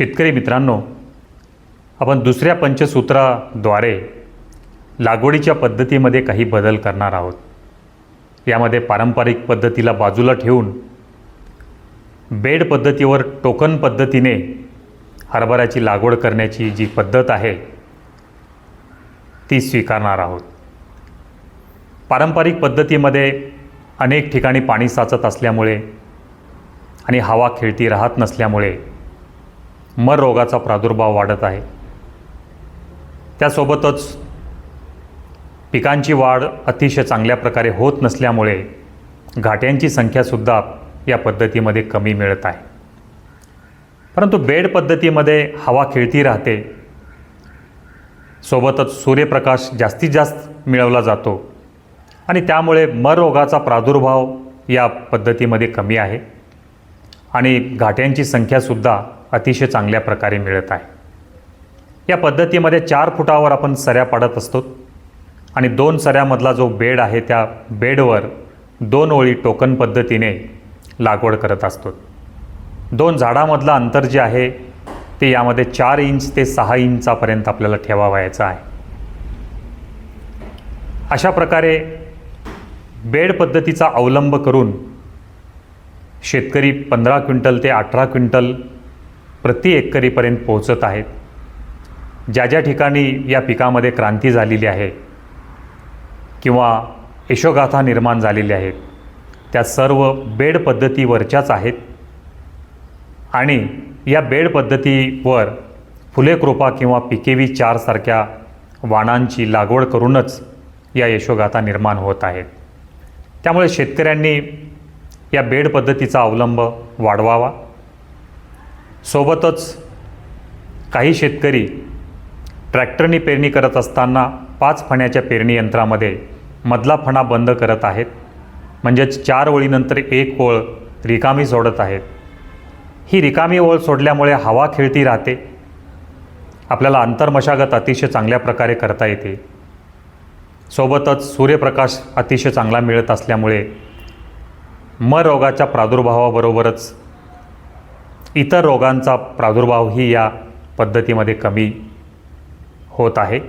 शेतकरी मित्रांनो आपण दुसऱ्या पंचसूत्राद्वारे लागवडीच्या पद्धतीमध्ये काही बदल करणार आहोत. यामध्ये पारंपरिक पद्धतीला बाजूला ठेवून बेड पद्धतीवर टोकन पद्धतीने हरभऱ्याची लागवड करण्याची जी पद्धत आहे ती स्वीकारणार आहोत. पारंपरिक पद्धतीमध्ये अनेक ठिकाणी पाणी साचत असल्यामुळे आणि हवा खेळती राहत नसल्यामुळे मर रोगाचा प्रादुर्भाव वाढत आहे. त्यासोबतच पिकांची वाढ अतिशय चांगल्या प्रकारे होत नसल्यामुळे घाट्यांची संख्यासुद्धा या पद्धतीमध्ये कमी मिळत आहे. परंतु बेड पद्धतीमध्ये हवा खेळती राहते. सोबतच सूर्यप्रकाश जास्तीत जास्त मिळवला जातो आणि त्यामुळे मर रोगाचा प्रादुर्भाव या पद्धतीमध्ये कमी आहे आणि घाट्यांची संख्यासुद्धा अतिशय चांगल्या प्रकारे मिळत आहे. या पद्धतीमध्ये चार फुटावर आपण सऱ्या पाडत असतो आणि दोन सऱ्यामधला जो बेड आहे त्या बेडवर दोन ओळी टोकन पद्धतीने लागवड करत असतो. दोन झाडामधलं अंतर जे आहे ते यामध्ये चार इंच ते सहा इंचापर्यंत आपल्याला ठेवावायचं आहे. अशा प्रकारे बेड पद्धतीचा अवलंब करून शेतकरी पंधरा क्विंटल ते अठरा क्विंटल प्रति एकरीपर्यंत पोहोचत आहेत. ज्या ज्या ठिकाणी या पिकामध्ये क्रांती झालेली आहे किंवा यशोगाथा निर्माण झालेल्या आहेत त्या सर्व बेड पद्धतीवरच्याच आहेत आणि या बेड पद्धतीवर फुले कृपा किंवा पिकेवी चारसारख्या वाणांची लागवड करूनच या यशोगाथा निर्माण होत आहेत. त्यामुळे शेतकऱ्यांनी या बेड पद्धतीचा अवलंब वाढवावा. सोबतच काही शेतकरी ट्रॅक्टरनी पेरणी करत असताना पाच फण्याच्या पेरणी यंत्रामध्ये मधला फणा बंद करत आहेत. म्हणजेच चार ओळीनंतर एक ओळ रिकामी सोडत आहेत. ही रिकामी ओळ सोडल्यामुळे हवा खेळती राहते. आपल्याला अंतर्मशागत अतिशय चांगल्या प्रकारे करता येते. सोबतच सूर्यप्रकाश अतिशय चांगला मिळत असल्यामुळे म रोगाच्या प्रादुर्भावाबरोबरच इतर रोगांचा प्रादुर्भावही या पद्धतीमध्ये कमी होत आहे.